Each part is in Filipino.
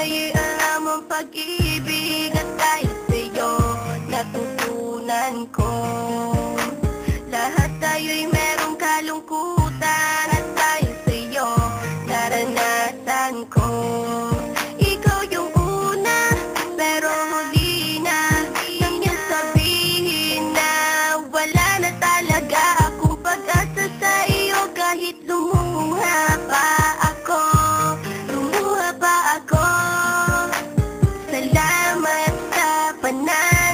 Sa'yo'y alam ang pag-ibig At dahil sa'yo natutunan ko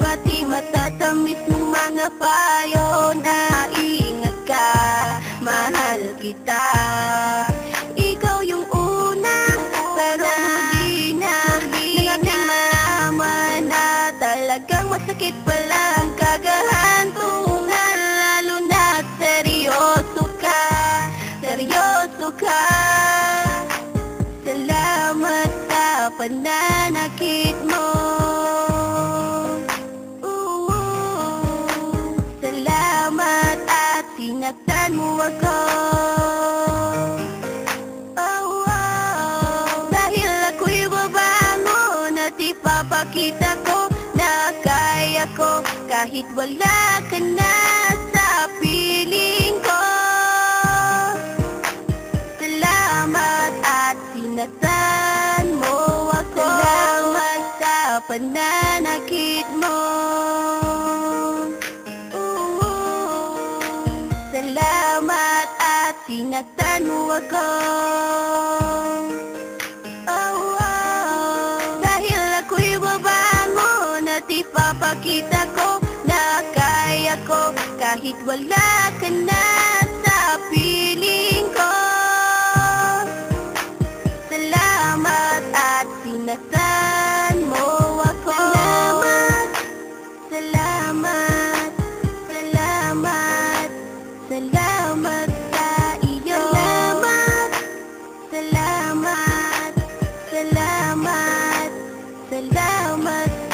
Pati matatamis ng mga payo na ingat ka. Mahal kita. Ikaw yung una pero hindi na Hindi malaman na talagang masakit pala ang kagahantungan Lalo na seryoso ka seryoso ka. Salamat sa pananakit ipapakita ko na kaya ko. Kahit wala ka na sa piling ko. Salamat at sinaktan mo ako. Salamat sa pananakit mo. Salamat at sinaktan mo ako Makita ko na kaya ko. Kahit wala ka na sa piling ko. Salamat at pinasan mo ako. Salamat, salamat, salamat, salamat sa iyo. Salamat, salamat, salamat, salamat.